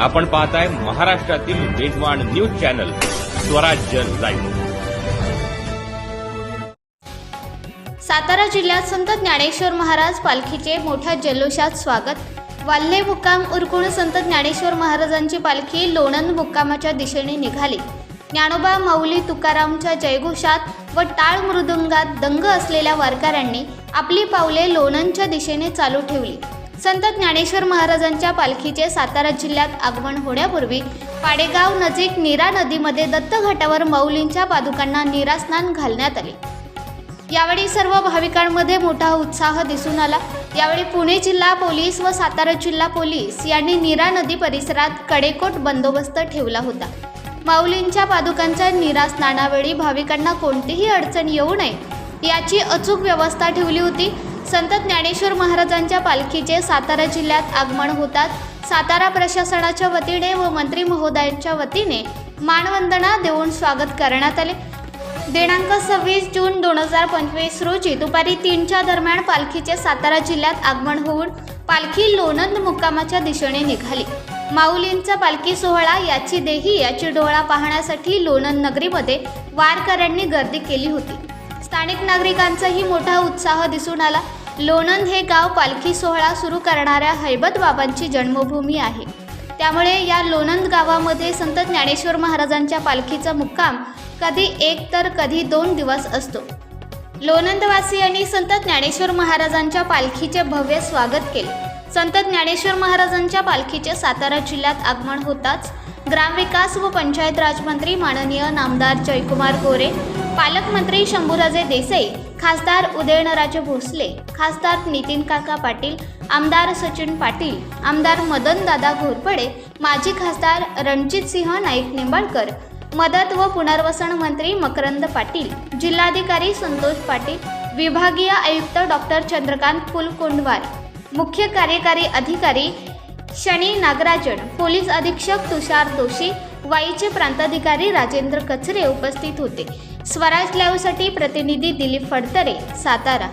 आपण पाहताय महाराष्ट्रातील वेगवान news channel Swarajya live. Satara जिल्ह्यात संत ज्ञानेश्वर महाराज पालखीचे मोठ्या जल्लोषात स्वागत. वाल्हे मुक्काम उरकून संत ज्ञानेश्वर महाराजांची पालखी लोणंद मुक्कामाच्या दिशेने निघाली. ज्ञानोबा माऊली तुकारामच्या जयघोषात व टाळ मृदुंगात दंग असलेल्या वारकऱ्यांनी आपली पावले लोणंदच्या दिशेने चालू ठेवली. संत ज्ञानेश्वर महाराजांच्या पालखीचे सातारा जिल्ह्यात आगमन होण्यापूर्वी पाडेगाव नजीक नीरा नदीमध्ये दत्त घाटावर माऊलींच्या पादुकांना नीरास्नान घालण्यात आले. यावेळी सर्व भाविकांमध्ये मोठा उत्साह दिसून आला. यावेळी पुणे जिल्हा पोलीस व सातारा जिल्हा पोलीस यांनी नीरा नदी परिसरात कडेकोट बंदोबस्त ठेवला होता. माऊलींच्या पादुकांच्या नीरा स्नानावेळी भाविकांना कोणतीही अडचण येऊ नये याची अचूक व्यवस्था ठेवली होती. संत ज्ञानेश्वर महाराजांच्या पालखीचे सातारा जिल्ह्यात आगमन होतात. सातारा प्रशासनाच्या वतीने व मंत्री महोदयांच्या वतीने मानवंदना देऊन स्वागत करण्यात आले. दिनांक सव्वीस जून दोन हजार पंचवीस रोजी दुपारी तीनच्या दरम्यान पालखीचे सातारा जिल्ह्यात आगमन होऊन पालखी लोणंद मुक्कामाच्या दिशेने निघाली. माऊलींचा पालखी सोहळा याची देही याची डोळा पाहण्यासाठी लोणंद नगरीमध्ये वारकऱ्यांनी गर्दी केली होती. स्थानिक नागरिकांचाही मोठा उत्साह दिसून आला. लोणंद हे गाव पालखी सोहळा सुरू करणाऱ्या हैबत बाबांची जन्मभूमी आहे. त्यामुळे या लोणंद गावामध्ये संत ज्ञानेश्वर महाराजांच्या पालखीचा मुक्काम कधी एक तर कधी दोन दिवस असतो. लोणंदवासियांनी संत ज्ञानेश्वर महाराजांच्या पालखीचे भव्य स्वागत केले. संत ज्ञानेश्वर महाराजांच्या पालखीचे सातारा जिल्ह्यात आगमन होताच ग्रामविकास व पंचायत राजमंत्री माननीय नामदार जयकुमार गोरे पालकमंत्री शंभूराजे देसाई खासदार उदयनराजे भोसले खासदार नितीन काका पाटील आमदार सचिन पाटील आमदार मदनदादा घोरपडे माजी खासदार रणजितसिंह नाईक निंबाळकर मदत व पुनर्वसन मंत्री मकरंद पाटील जिल्हाधिकारी संतोष पाटील विभागीय आयुक्त डॉक्टर चंद्रकांत फुलकोंडवार मुख्य कार्यकारी अधिकारी शनी नागराजन पोलीस अधीक्षक तुषार दोशी वाईचे प्रांताधिकारी राजेंद्र कचरे उपस्थित होते. स्वराज लाईव्हसाठी प्रतिनिधी दिलीप फडतरे सातारा.